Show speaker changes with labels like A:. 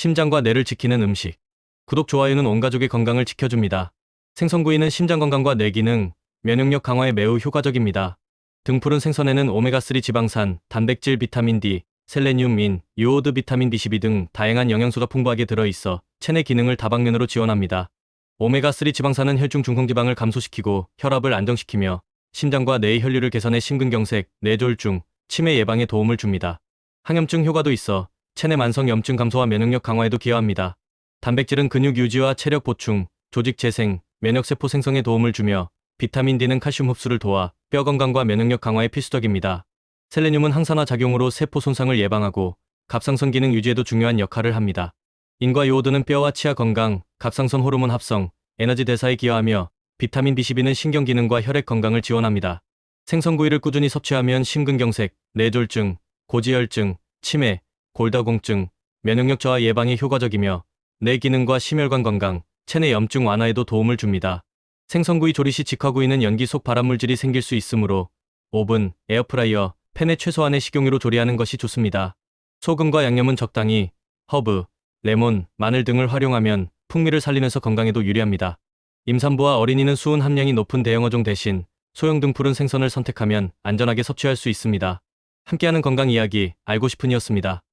A: 심장과 뇌를 지키는 음식. 구독, 좋아요는 온 가족의 건강을 지켜줍니다. 생선구이는 심장 건강과 뇌 기능, 면역력 강화에 매우 효과적입니다. 등푸른 생선에는 오메가3 지방산, 단백질, 비타민 D, 셀레늄, 인, 요오드, 비타민 B12 등 다양한 영양소가 풍부하게 들어있어 체내 기능을 다방면으로 지원합니다. 오메가3 지방산은 혈중 중성지방을 감소시키고 혈압을 안정시키며 심장과 뇌의 혈류를 개선해 심근경색, 뇌졸중, 치매 예방에 도움을 줍니다. 항염증 효과도 있어 체내 만성 염증 감소와 면역력 강화에도 기여합니다. 단백질은 근육 유지와 체력 보충, 조직 재생, 면역세포 생성에 도움을 주며 비타민 D는 칼슘 흡수를 도와 뼈 건강과 면역력 강화에 필수적입니다. 셀레늄은 항산화 작용으로 세포 손상을 예방하고 갑상선 기능 유지에도 중요한 역할을 합니다. 인과 요오드는 뼈와 치아 건강, 갑상선 호르몬 합성, 에너지 대사에 기여하며 비타민 B12는 신경 기능과 혈액 건강을 지원합니다. 생선구이를 꾸준히 섭취하면 심근경색, 뇌졸중, 고지혈증, 치매, 골다공증, 면역력 저하 예방에 효과적이며 뇌 기능과 심혈관 건강, 체내 염증 완화에도 도움을 줍니다. 생선구이 조리 시 직화구이는 연기 속 발암물질이 생길 수 있으므로 오븐, 에어프라이어, 팬에 최소한의 식용유로 조리하는 것이 좋습니다. 소금과 양념은 적당히, 허브, 레몬, 마늘 등을 활용하면 풍미를 살리면서 건강에도 유리합니다. 임산부와 어린이는 수은 함량이 높은 대형어종 대신 소형 등 푸른 생선을 선택하면 안전하게 섭취할 수 있습니다. 함께하는 건강 이야기 알고 싶은이었습니다.